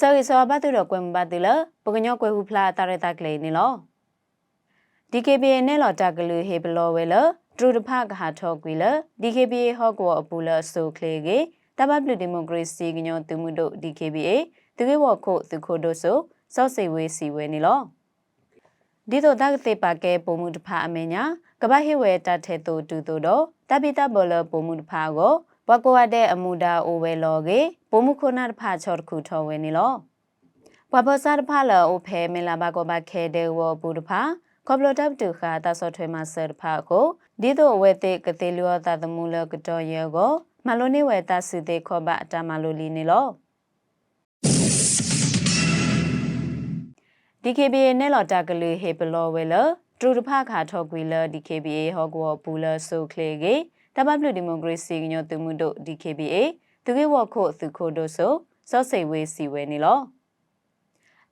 စရိစောဘတ်တူတော့ကွမ်ဘတ်တူလပကညောကွယ်ဟုဖလာတာရတာကလေးနေလော DKBA နဲ့လော်တာကလူဟေဘလောဝဲလဒရူတဖကဟာထောကွေလ DKBA ဟော့ကောအပူလဆိုကလေကေတဘပလူဒီမိုကရေစီကညောသူမှုတို့ DKBA သူကေဝခုသူခိုတို့ဆိုစော့စေဝေးစီဝဲနေလောဒီတော့တကတိပါကဲပုံမှုတဖအမေညာကပဟိဝဲတထဲတူတူတို့တော့တပိတဘောလပုံမှုတဖကို ဘကွာတဲ့အမူဒါအိုဝဲလောကေပုံမှုခုနာတဖချော့တခုထော်ဝဲနေလောဘဘဆာတဖလောအိုဖဲမလာဘကောဘခဲတဲ့ဝပူတဖကောပလတပ်တူခါတဆော့ထွေမဆာတဖကိုဒီတော့ဝဲတဲ့ကတိလျောတသမူလကတော်ရေကိုမလိုနေဝဲတဆုတဲ့ခောဘအတမလိုလီနေလော DKBA နဲ့လော်တာကလေးဟေပလောဝဲလဒရူတဖခါထောက်ကွေလ DKBA ဟောကောပူလဆိုကလေကေ တပတ်ပလူဒီမိုကရေစီညောသူမှုတို့ DKBA သူကေဝခုသူခိုတို့ဆိုစောစိတ်ဝေးစီဝဲနေလော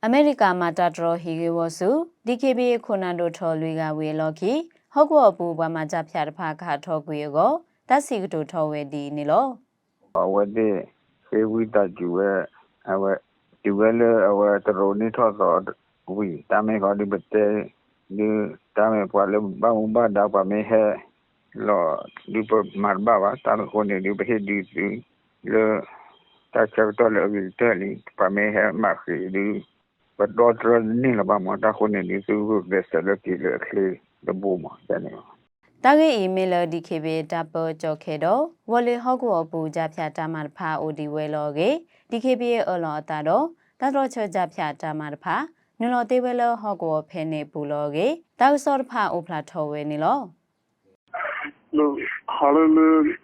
အမေရိကမှာတာဒရဟီကေဝဆူ DKBA ခုနန်တို့ထော်လွေကဝေလော်ခီဟောကောပူဘွားမှာကြဖျားတဖခါထောက်ကွေကိုတက်စီကတို့ထော်ဝဲဒီနေလောဝတ်ဒီဖေဝီတာကျူရဲ့အဝဲဒီဝဲလေအဝဲတရိုနီထောတော့ဝီတာမေကောဒီဘတဲဒီတာမေပွာလေဘာမဘာဒါပါမေဟဲ လောဒီပမာဘာဝတာကိုနေဒီဘဟဒီဒီလေတာချတ်တော်လေဝီတဲလီပါမေဟဲမာခီဒီဘတ်တော်ထရနီလဘာမတာကိုနေဒီသူဘက်ဆလကီလေခလီဒဘူမတနေတာဂေအီမေလဒီခေဘေတပကြောခေတော့ဝလေဟော့ကောပူကြဖြာတာမတဖာအိုဒီဝဲလောကေဒီခေဘေအလောတာတော့တတော်ချကြဖြာတာမတဖာနလောတေဝဲလောဟော့ကောဖဲနေပူလောကေတောက်စောတဖာအိုဖလာထောဝဲနေလော လို့ဟာလည်း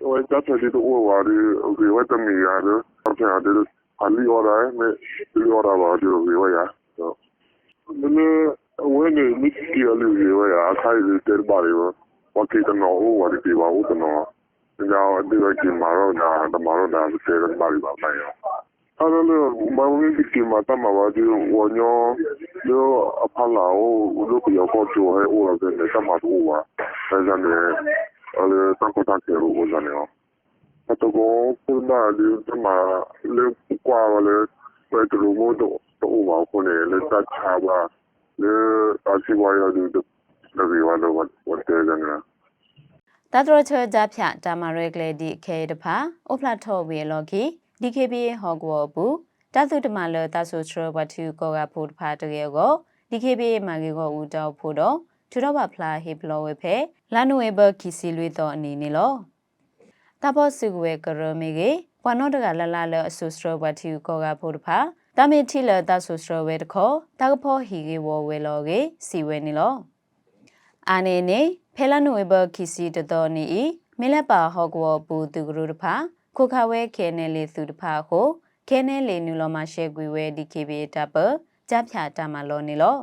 ဝိုင်းကြတဲ့တူဝါရီဒီဝတ်တမီရတယ်အဖေအတယ်အလီအော်ရိုင်းမဲဒီအော်ရာဘာဒီလိုဝေးရတော့မင်းဝဲနေမိတီအလူဝေးရအခိုင်တဲ့ပါရီဝတ်ကိတနောဝါဒီပြပါဦးတနောညောဒီကကြီးမာရောနာတမာရောနာစေရပါရီပါမယ်အဲ့လိုမဝင်ဒီမှာတမဝါဒီဝညောလောအဖလာအိုလို့ပြောတော့ချိုဟဲအိုရတဲ့တမတူဝါဆက်ကြတယ် ale tanto tanto usano io. Fatto con una di ma le qua le per lo modo to uwa ko ne le ta chaba le asiwa ya di de de wa lo wa wa de na တတော်ချကြဖြာတာမရဲကလေးဒီခဲတဖာအိုဖလာထောဝေလော်ကီ DKB ဟောကောဘူးတသုတမလတဆုထရဝတူကောကဖို့တဖာတကယ်ကို DKB မာကေကိုဦးတောက်ဖို့တော့ ထူတော့ပါဖလာဟေဘလောဝေဖဲလာနွေဘကီစီလွေတော့အနေနဲ့လောတဘောစုဝဲကရမေကေပွာနောတကလလလအဆုစထရဝတူကောကဖို့တဖာတမေထီလတဆုစထရဝဲတခောတကဖောဟီကေဝဝဲလောကေစီဝဲနေလောအာနေနေဖဲလနွေဘကီစီတတော်နေဤမလက်ပါဟောကောပူသူကရူတဖာခိုခဝဲခဲနေလေသူတဖာကိုခဲနေလေနူလောမရှဲကွေဝဲဒီကေဘေတပကြဖြာတမလောနေလော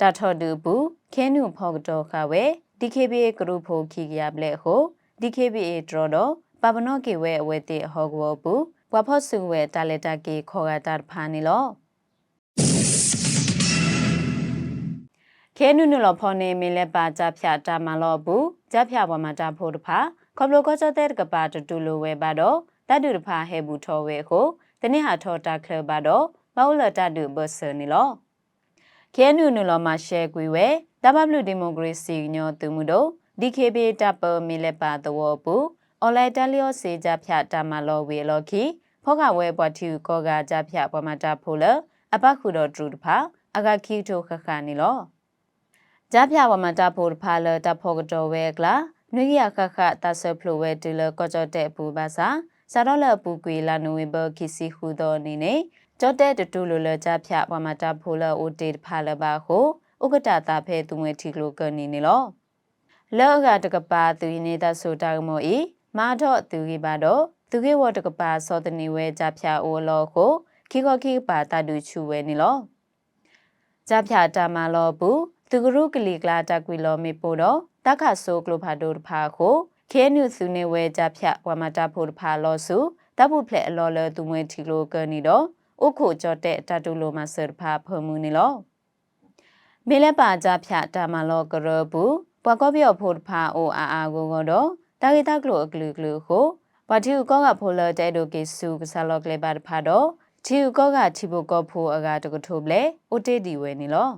တာထော်တူဘူးခဲနုဖောက်တော်ခဝဲ DKBA ကရုဖိုခိကရပလက်ဟို DKBA ဒရတော့ပပနော့ကေဝဲအဝဲတိဟောကဝဘူးဘွာဖော့စုဝဲတာလက်တာကေခေါ်ကတာဖာနေလောခဲနုနလောဖောနေမင်းလက်ပါကြဖြာတာမလောဘူးကြဖြာပေါ်မှာတာဖို့တဖာခေါပလိုကောချတဲ့ကပါတူတူလိုဝဲပါတော့တတ်တူတဖာဟဲဘူးထောဝဲကိုတနေ့ဟာထောတာကလပါတော့ဘောလတတူဘဆနေလော ခဲနုနလောမှာရှဲကွေဝဲတဘဘလူဒီမိုကရေစီညောသူမှုတို့ DKB တပ်ပမီလက်ပါသဝပူအွန်လိုင်းတလျောစေကြဖြတ်တမလောဝေလော်ခီဖောကဝဲပွားတီကောကကြဖြတ်ပမတာဖိုလအပခုတော်ဒရူတဖာအကခီတိုခခနီလောကြဖြတ်ပမတာဖိုတဖာလတဖောကတော်ဝဲကလာနွေရခခတဆဖလိုဝဲတူလကောကြတဲ့ပူပါစာစာတော့လပူကွေလာနိုဝင်ဘာခီစီဟူတော်နေနေ ကြောတဲ့တူလိုလကြဖြတ်ပမတာဖိုလအိုတေတဖာလပါဟိုဥက္ကတာတာဖဲသူငွေထီကလိုကနေနေလောလောကတကပါသူနေတာဆိုတာမောဤမာတော့သူကြီးပါတော့သူကြီးဝတကပါစောတနေဝဲကြဖြာအိုလောကိုခိခခိပါတတူချူဝဲနေလောကြဖြာတာမလောဘူးသူကရုကလီကလာတကွီလောမေပိုတော့တခဆိုကလိုဖာဒိုတဖာကိုခဲနုစုနေဝဲကြဖြာဝမတာဖို့တဖာလောစုတပုဖလက်အလောလသူမွေထီလိုကနေတော့ ဥခိုကြော့တဲ့တတူလိုမဆရဖာဖမှုနေလောမေလက်ပါကြဖြတ်တာမလောကရဘူးဘွာကောပြော့ဖို့ဖာအိုအာအာကိုကတော့တာဂီတာကလိုအကလူကလူကိုဘာတီကောကဖိုလတဲဒိုကေဆူကဆာလောကလေပါဖာတော့ချီကောကချီဘကောဖိုအကတကထိုးပလေအိုတေဒီဝဲနီလော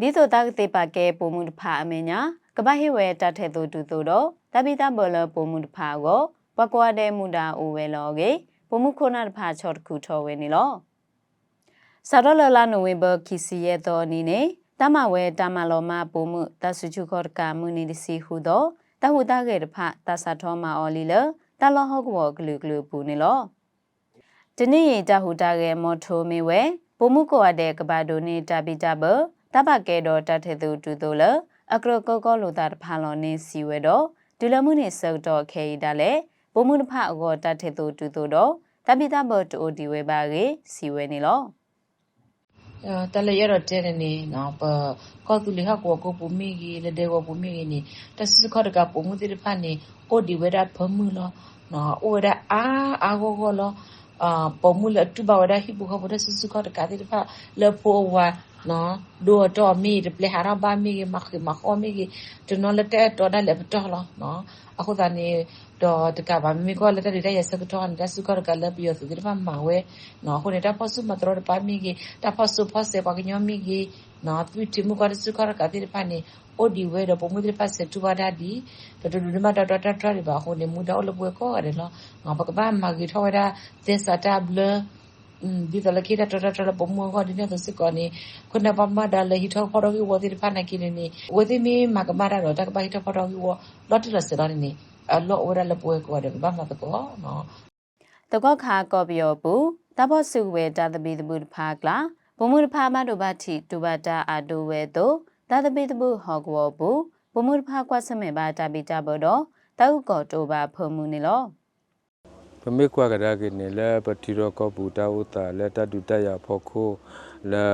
ဒီဆိုတာကတိပါကဲပုံမှုတဖာအမညာကပဟိဝဲတထဲတူတူတော့တပိတဘောလပုံမှုတဖာကိုပကွာတဲ့မူတာအိုဝဲလောကေ ပုံမှုခုနာတဖာချော့တခုထောဝဲနီလောစာရလလာနိုဝင်ဘာခီစီရဲ့တော်နီနေတမဝဲတမလောမပုံမှုတဆုချုခောကမူနီဒီစီဟုတော့တဟုတာကေတဖတဆာထောမအော်လီလတလောဟောကောဂလူဂလူပူနီလောဒီနေ့တဟုတာကေမော်ထိုမီဝဲပုံမှုကိုအတဲ့ကဘာဒိုနေတာပိတဘတပကေတော်တထဲသူတူတူလအကရကောကောလိုတာတဖာလောနေစီဝဲတော့ဒူလမှုနေစောက်တော့ခေဒါလေ ပုံမှုတဖအကောတထဲသူတူတူတော့တပိတဘတူဒီဝဲပါကေစီဝဲနေလော Uh, tala yaro tene ni na pa ko tu li ha ko ko pu mi gi le de ko pu mi gi ni ta su ko ga pu mu ti pa ni o di we da pa mu lo na o da a a go go lo a pa mu le tu ba wa da hi bu ko da su su ko ga ti pa le po wa no do to mi de ple ha ra ba mi gi ma ki ma ko mi gi to no le te to da le to lo no a ko da ni တော့တကဘာမီကောလက်တဲ့ရစကတော့ဒါစုကကလပ်ပြီးဆိုဒီမှာမဝဲနော်ခုနေတာဖဆုမတော်ပါမီကြီးတာဖဆုဖဆေပါကညမီကြီးနော်သူတိမှုကစုကကတိဖာနေအိုဒီဝဲတော့ပုံမှုတိဖဆက်တူပါဒါဒီတော်တော်ဒီမှာတော်တော်တော်တော်ပါခုနေမှုတော့လပွဲကောရတယ်နော်ငါပကဘာမကြီးထောရတာသစ္စတာဘလอืมဒီတလကိတာတော်တော်တော်ပုံမှုကဒီနေ့သစကောနေခုနပမဒါလေဟိထောဖော်တော်ကြီးဝတိဖာနေ ကိနေဝတိမီမကမာရတော့တကဘာဟိထောဖော်တော်ကြီးဝလော့တလစတော်နေအလောဝရလပွဲကိုတယ်ဘာမှတကောနော်တကောခါကောပြောဘူးတဘောစုဝဲတာတပိတပုတဖာကလာဘုံမှုတဖာမတို့ဘာတိတူဘာတာအာတိုဝဲတို့ တာတပိတပုဟောကောဘူးဘုံမှုတဖာကွာစမဲဘာတာပိတာဘောတော့တောက်ကောတိုဘာဖုံမှုနေလောပမေကွာကရာကနေလဲပတိရောကဘူတာဥတာလဲတတုတရဖို့ခို လဲ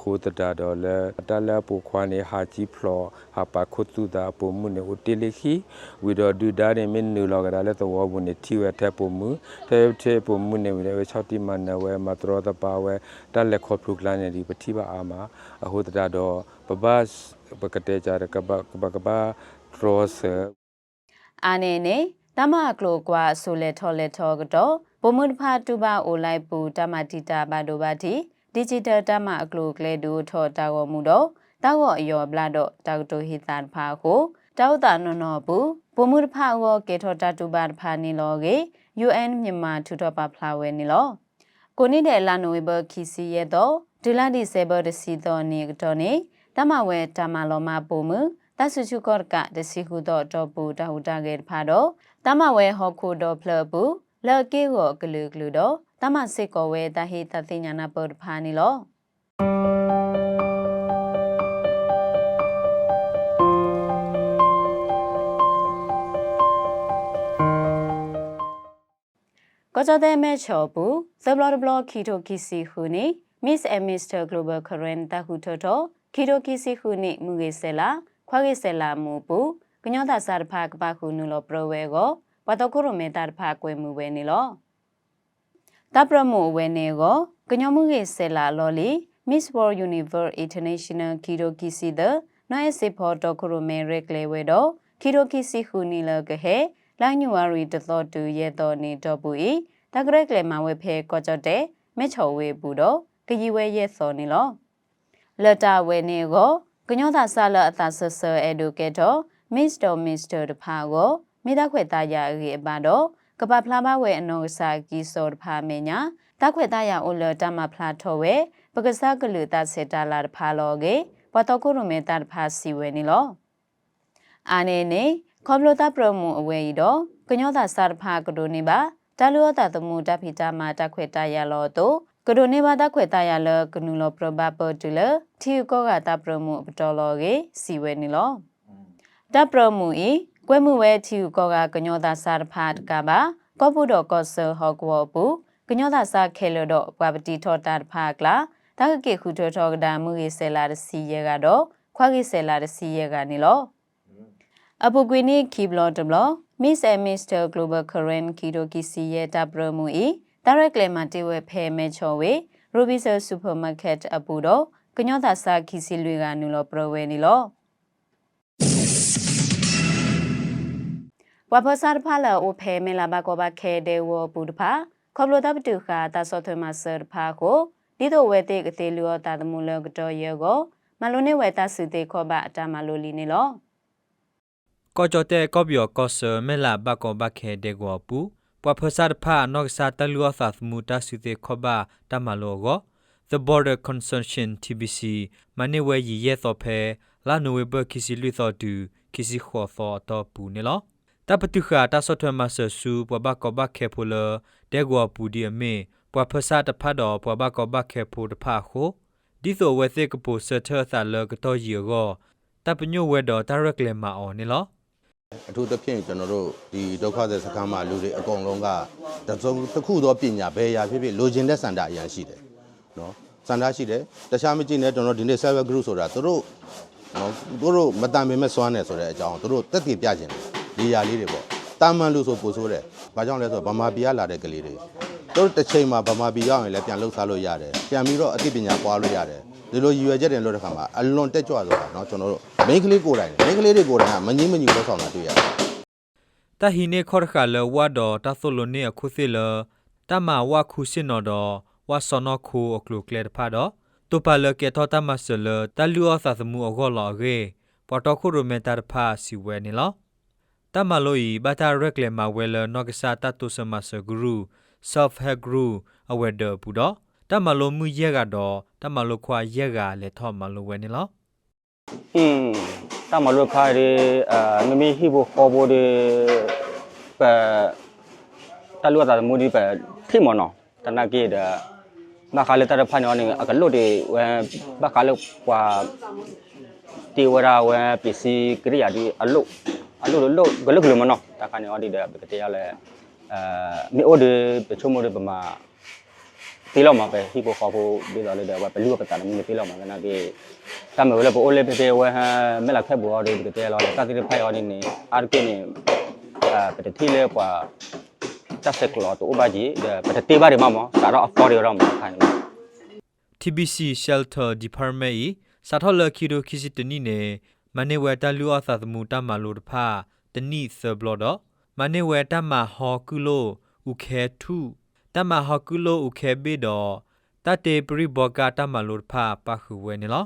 ခိုတတာတော့လဲတလဲပူခွာနေဟာကြီးဖလောဟာပါခုတုတာပုံမှုနေဥတီလိခိဝီတော့ဒူဒါနေမင်းနူလောကရာလဲတော့ဘူးနေတီဝဲတဲ့ပုံမှုတဲ့တဲ့ပုံမှုနေဝဲ6တိမနဝဲမတရောတပါဝဲတလဲခေါ်ပရုကလာနေဒီပတိပါအာမအဟိုတတာတော့ပပစပကတဲ့ကြရကဘကဘကဘထရောဆအာနေနေတမကလိုကွာဆိုလေထော်လေထော်ကတော့ဘုံမှုတဖာတူပါအိုလိုက်ပူတမတီတာဘာဒိုဘာတီ ဒီဂျစ်တယ်တမအကလိုကလေဒူထော်တာဝမှုတော့တောက်ော်အယောဘလာတော့တောက်တိုဟီတာတဖာကိုတောက်တာနော်နော်ဘူးဘုံမှုတဖာဝကေထော်တာတူပါတဖာနီလောကေ UN မြန်မာထူထော်ပါဖလာဝဲနီလောကိုနေတဲ့လာနိုဝေဘခီစီရဲ့တော့ဒူလာဒီဆေဘဒစီတော်နေတော့နေတမဝဲတမလောမပုံမှုတဆူချူကော့ကဒစီဟုတော့တော့ပူတဟူတာကေတဖာတော့တမဝဲဟော်ခိုတော့ဖလဘူးလော်ကေကိုဂလူဂလူတော့ တမစစ်ကောဝဲတဟိတသိညာနာပုတ်ဖာနီလောကောကြတဲ့မဲချောဘူးဇဘလဘလခီတိုကီစီဟူနီ Miss and Mr Global Current တခုထောထောခီတိုကီစီဟူနီမူဂေဆဲလာခွာဂေဆဲလာမူပူကညောတာစာတဖာကပခုနူလောပရဝဲကိုပတခုရမေတာတဖာကွယ်မူဝဲနေလော တပရမူဝဲနေကိုကညောမှုဂေဆဲလာလော်လီ Miss World Universe International Kiro Kisi the နိုင်စေဖို့တခုရမေရက်လေဝဲတော့ Kiro Kisi ဟူနီလကဟဲလိုင်းညူဝရီတသောတူရဲ့တော်နေတော့ဘူးဤတကရက်လေမဝဲဖဲကောကြတဲ့မဲချော်ဝဲဘူးတော့ကကြီးဝဲရဲ့စော်နေလောလတာဝဲနေကိုကညောတာဆလအသာဆဆအဲဒိုကေတော့ Mr. Mr. တဖာကိုမိသားခွေသားရရေပါတော့ ကပဖလာမဝဲအနောစာကီစောတဖာမေညာတခွေသားရအိုလတမဖလာထောဝဲပကစားကလူတစေတာလာတဖာလောကေပတကုရမေတာတဖာစီဝဲနေလောအာနေနေခေါပလိုတာပရမူအဝဲဤတော့ကညောတာစာတဖာကဒိုနေပါတလူဝတာသမူတဖိတာမာတခွေတာရလောတော့ကဒိုနေပါတခွေတာရလကနူလောပရဘပတူလထီကောကတာပရမူပတော်လောကေစီဝဲနေလောတပရမူဤ ကွဲမှုဝဲထီကောကကညောတာစာတဖာတကပါကောပုတော်ကောဆဟောကောဘူးကညောတာစာခဲလတော့ဘွာပတိထောတာတဖာကလာတကကေခုထောထောကဒါမှုရေဆဲလာတစီရဲကတော့ခွာကေဆဲလာတစီရဲကနေလောအပူကွေနီခီဘလော့တဘလော့ Miss and Mr Global Current Kido Kisi ရဲ့တပရမူဤ Direct Claim တေဝဲဖဲမဲချော်ဝေ Robinson Supermarket အပူတော့ကညောတာစာခီစီလွေကနူလောပရဝဲနီလော ဝဘဆာဖာလာအိုဖဲမဲလာဘကောဘခဲဒေဝပူဒဖာခေါပလိုဒပတူခာတာဆော့ထွေမဆာဖာကိုဒီတော့ဝဲတဲ့ကသေးလူောတာသမူလကတော့ရောကိုမလိုနေဝဲတာစုတဲ့ခောဘအတာမလိုလီနေလောကောကြတဲ့ကောပြောကောဆမဲလာဘကောဘခဲဒေဝပူပဝဖဆာဖာနော့ဆာတလူောသာသမူတာစုတဲ့ခောဘတာမလိုကို The Border Consortium TBC မနေ့ဝဲရည်ရဲတော့ဖဲလာနိုဝေဘာခီစီလွီတော့တူခီစီခေါ်တော့တော့ပူနေလော တပတုခာတဆော့ထွဲမဆဆူပဘကဘခဲဖူလတဲကွာပူဒီအမေပဝဖဆာတဖတ်တော်ပဘကဘခဲဖူတဖာခိုဒီသောဝဲစေကပူဆထသလကတော့ရီရောတပညိုဝဲတော် direct လေမအော်နေလောအထူးသဖြင့်ကျွန်တော်တို့ဒီဒုက္ခသည်စခန်းမှာလူတွေအကုန်လုံးကတစ်စုံတစ်ခုသောပညာဘယ်ရာဖြစ်ဖြစ်လိုချင်တဲ့စန္ဒအရန်ရှိတယ်နော်စန္ဒရှိတယ်တခြားမကြည့်နဲ့ကျွန်တော်ဒီနေ့ server group ဆိုတာသူတို့နော်သူတို့မတန်ပေမဲ့စွမ်းတယ်ဆိုတဲ့အကြောင်းသူတို့တက်တည်ပြခြင်း ဒီຢာလေးတွေပေါ့တာမန်လို့ဆိုပို့ဆိုးတယ်ဘာကြောင့်လဲဆိုတော့ဗမာပြည်ကလာတဲ့ကလေးတွေသူတို့တစ်ချိန်မှာဗမာပြည်ရောက်ရင်လည်းပြန်လှုပ်ရှားလို့ရတယ်ပြန်ပြီးတော့အသိပညာပွားလို့ရတယ်ဒီလိုရည်ရွယ်ချက်တွေလို့တဲ့ခါမှာအလွန်တက်ကြွဆိုတာเนาะကျွန်တော်တို့ main ကလေးကိုယ်တိုင် main ကလေးတွေကိုယ်တိုင်ကမငင်းမညူလောက်ဆောင်တာတွေ့ရတယ် တဟိနေခေါ်ခါလဝါဒတသလိုနေအခုစီလတမဝခုစင်နော်ဒဝါစနခုအကလုကလက်ဖာဒတူပါလကေတောတမဆလတလူအသသမူအကောလောရေပတော်ခုရမေတာဖာစီဝဲနေလော တမလိုဤဘာသာရက်လေမာဝဲလနော့ကဆာတတုစမဆဂရုဆော့ဖ်ဟက်ဂရုအဝဲဒပူတော့တမလိုမှုရက်ကတော့တမလိုခွာရက်ကလည်းထော့မလိုဝဲနေလားอืมတမလိုခါရီအာနမီဟီဘောခေါ်ဘောဒီပတလူတာမူဒီပခိမနောတနကေဒဘာခါလေတရဖာနောနေအကလုတ်ဒီဝဘာခါလုတ်ကွာတေဝရာဝပစ္စည်းကရိယာဒီအလုတ် အဲ့လိုလို့ဂလုဂလုမနော်တာကနေအော်ဒီဒါပဲတရားလဲအဲမေအော်ဒီပချုံမရပမာပေးလောက်မှာပဲဟီပိုခေါ်ဖို့ပြီးတော့လေတော့ဘလူကပတာလည်းမင်းပေးလောက်မှာကနာပြီးတမ်းမလို့ပိုအိုလေးပေးဝဲဟန်မက်လာခက်ပေါ်တော့ဒီတဲလောက်လေတာတိဖိုင်အော်ဒီနေအာကိနေအဲပတတိလေးကွာတက်ဆက်ကလောတော့ဘာကြီးပတတိပါတယ်မမဒါတော့အပေါ်ရတော့မှာခိုင်း TBC shelter department စာထော်လခီရိုခီစစ်တနီနေ မနိဝဲတလူအဆသမူတမလိုတဖာတနိဆဘလတော့မနိဝဲတမဟောကုလိုဥခဲထုတမဟောကုလိုဥခဲဘေတော့တတေပရိဘောကတမလိုတဖာပခုဝဲနေလော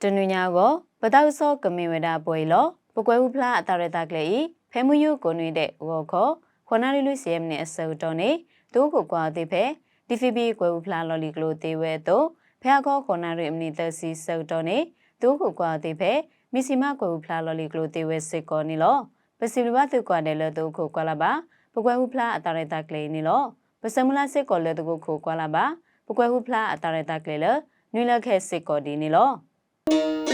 တနွညာကိုပတောက်စောကမင်ဝဒပွေလောပကွယ်ဥဖလားအတရတကလေဤဖဲမှုယုကိုနွေတဲ့ဝောခောခနာရီလူစီယမ်နဲ့အစောတော်နေဒိုးကိုကွာသေးဖဲ DFB ကွယ်ဥဖလားလော်လီကလိုသေးဝဲတော့ ဖဲခောခွနာရီအမနီတစီစောတော်နေတူကိုကွာသေးဖဲမီစီမကွဲဥဖလားလော်လီကလိုသေးဝဲစစ်ကောနေလောပစီလဘတုကွာတယ်လို့တူကိုကွာလာပါပကွဲဥဖလားအတာရတာကလေးနေလောပစမလာစစ်ကောလို့တူကိုကွာလာပါပကွဲဥဖလားအတာရတာကလေးလနွေလခဲစစ်ကောဒီနေလော